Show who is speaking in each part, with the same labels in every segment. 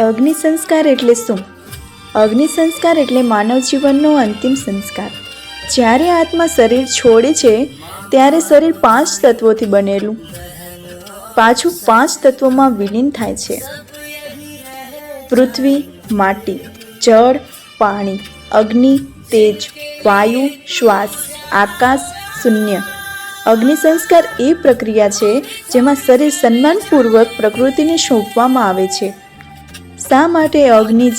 Speaker 1: અગ્નિ સંસ્કાર એટલે શું? અગ્નિ સંસ્કાર એટલે માનવ જીવનનો અંતિમ સંસ્કાર. જ્યારે આત્મા શરીર છોડે છે, ત્યારે શરીર પાંચ તત્વોથી બનેલું. પાછું પાંચ તત્વોમાં વિલીન થાય છે. પૃથ્વી, માટી, જળ, પાણી, અગ્નિ, તેજ, વાયુ, શ્વાસ, આકાશ, શૂન્ય. અગ્નિ સંસ્કાર એ પ્રક્રિયા છે, જેમાં શરીર સન્માનપૂર્વક પ્રકૃતિને સોંપવામાં આવે છે. શા માટે અગ્નિ જ?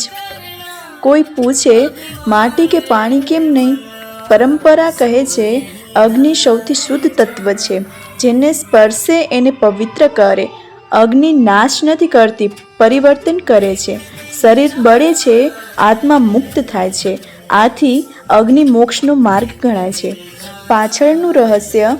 Speaker 1: કોઈ પૂછે, માટી કે પાણી કેમ નહીં? પરંપરા કહે છે, અગ્નિ સૌથી શુદ્ધ તત્વ છે, જેને સ્પર્શે, એને પવિત્ર કરે. અગ્નિ નાશ નથી કરતી, પરિવર્તન કરે છે. શરીર બળે છે, આત્મા મુક્ત થાય છે. આથી અગ્નિ મોક્ષનો માર્ગ ગણાય છે. પાછળનું રહસ્ય,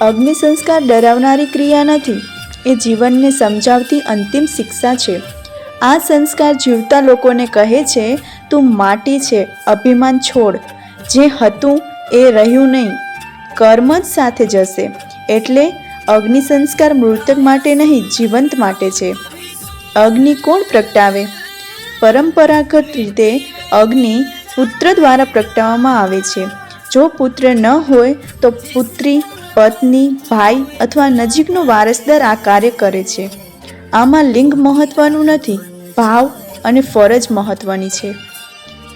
Speaker 1: અગ્નિ સંસ્કાર ડરાવનારી ક્રિયા નથી. એ જીવનને સમજાવતી અંતિમ શિક્ષા છે. આ સંસ્કાર જીવતા લોકોને કહે છે, તું માટી છે, અભિમાન છોડ. જે હતું એ રહ્યું નહીં. કર્મ જ સાથે જશે. એટલે અગ્નિ સંસ્કાર મૃતક માટે નહીં, જીવંત માટે છે. અગ્નિ કોણ પ્રગટાવે? પરંપરાગત રીતે અગ્નિ પુત્ર દ્વારા પ્રગટાવવામાં આવે છે. જો પુત્ર ન હોય, તો પુત્રી, પત્ની, ભાઈ અથવા નજીકનો વારસદાર આ કાર્ય કરે છે. આમાં લિંગ મહત્વનું નથી, ભાવ અને ફરજ મહત્વની છે.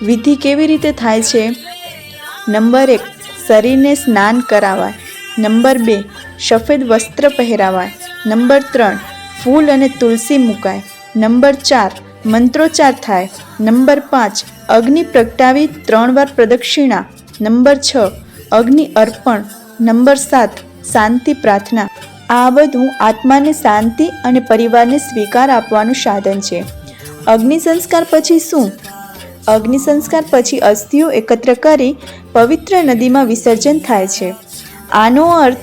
Speaker 1: વિધિ કેવી રીતે થાય છે? નંબર એક, શરીરને સ્નાન કરાવાય. નંબર બે, સફેદ વસ્ત્ર પહેરાવાય. નંબર ત્રણ, ફૂલ અને તુલસી મુકાય. નંબર ચાર, મંત્રોચ્ચાર થાય. નંબર પાંચ, અગ્નિ પ્રગટાવી ત્રણ વાર પ્રદક્ષિણા. નંબર છ, અગ્નિ અર્પણ. નંબર સાત, શાંતિ પ્રાર્થના. આ બધું આત્માને શાંતિ અને પરિવારને સ્વીકાર આપવાનું સાધન છે. અગ્નિ સંસ્કાર પછી શું? અગ્નિ સંસ્કાર પછી અસ્થિઓ એકત્ર કરી પવિત્ર નદીમાં વિસર્જન થાય છે. આનો અર્થ,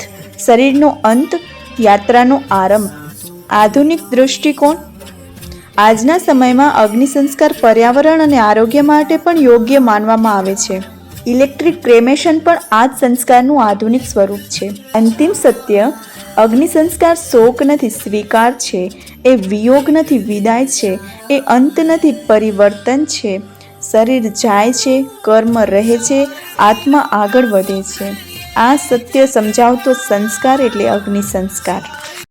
Speaker 1: શરીરનો અંત, યાત્રાનો આરંભ. આધુનિક દૃષ્ટિકોણ. આજના સમયમાં અગ્નિ સંસ્કાર પર્યાવરણ અને આરોગ્ય માટે પણ યોગ્ય માનવામાં આવે છે. ઇલેક્ટ્રિક ક્રેમેશન પણ આ જ સંસ્કારનું આધુનિક સ્વરૂપ છે. અંતિમ સત્ય અગ્નિ સંસ્કાર શોક નથી, સ્વીકાર છે. એ વિયોગ નથી, વિદાય છે. એ અંત નથી, પરિવર્તન છે. શરીર જાય છે, કર્મ રહે છે, આત્મા આગળ વધે છે. આ સત્ય સમજાવતો સંસ્કાર એટલે અગ્નિ સંસ્કાર.